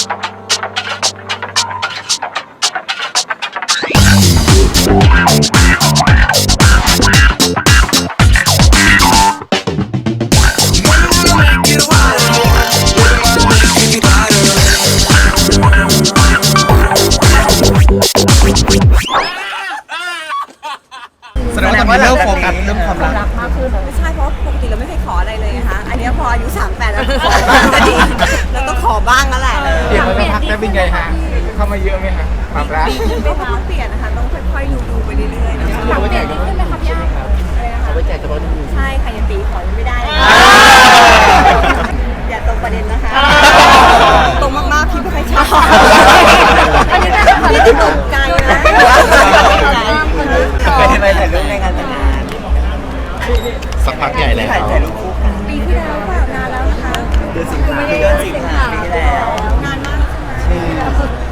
แสดงว่าตอนนี้เริ่มโฟกัสเรื่องความรัก รักมากขึ้นไม่ใช่เพราะปกติเราไม่เคยขออะไรเลยนะคะอันเนี้ยพออายุ38แล้วขอบ้างก็ดีแล้วก็ขอบ้า มาเยอะไหมฮะความรักก็คงเปลี่ยนนะคะต้องค่อยๆดูดูๆไปเรื่อยๆนะคะเราไปแจกกันใช่ไหมครับเอาไปแจกกันใช่ค่ะยังตีขอยังไม่ได้เลยอย่าตรงประเด็นนะคะตรงมากๆพี่ไม่ค่อยชอบพี่จะตกใจนะเป็นไปถ่ายรูปในงานแต่งงานสักพักใหญ่แล้วถ่ายถ่ายรูปคู่กันปีที่แล้วเปล่านานแล้วนะคะเดือนสิงหาเดือนสิงหาปีที่แล้วนานมากใช่ไหม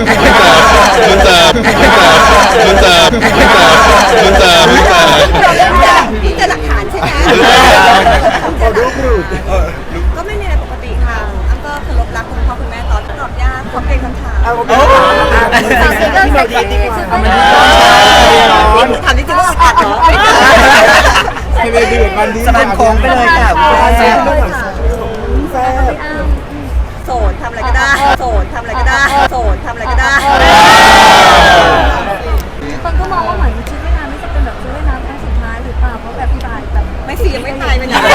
อคุณเจอคุณเจอคุณเจอคุณเจอคุณเจอนี่จะหลักฐานใช่ไหมเอารูปรูปเออก็ไม่มีอะไรปกติค่ะอ้ำก็เคารพรักคุณพ่อคุณแม่ตอนตอบยากขอเปลี่ยนคำถามเอาโอเคเรื่องเซ็กซี่ดีกว่าถามจริงๆว่าอัดเหรอให้ไปดื่มวันนี้สะพานโค้งไปเลยค่ะ หมือนชุดว่ายน้ำนี่จะเป็นแบบชุดว่ายน้ำครั้งสุดท้ายหรือเปล่าเพราะแบบพี่บายแบบไม่สิยังไม่ตายมันยังไม่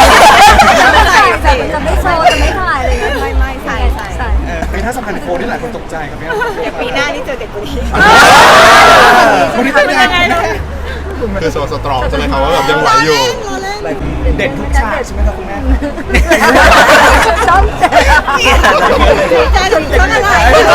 ไม่ใส่ตายแบบสิจะไม่โชว์จะไม่ถ่ายอะไรอย่างเงี้ยไม่ไม่ใส่ใส่ใส่เออเป็นท่าสะพานโค้งที่หลายคนตกใจครับเนี่ยเดี๋ยวปีหน้านี่เจอเด็กคนนี้วันนี้เป็นยังไงคือโซสตรองใช่ไหมครับว่าแบบยังไหวอยู่เด็ดทุกฉากใช่ไหมครับคุณแม่ชอบใจเรา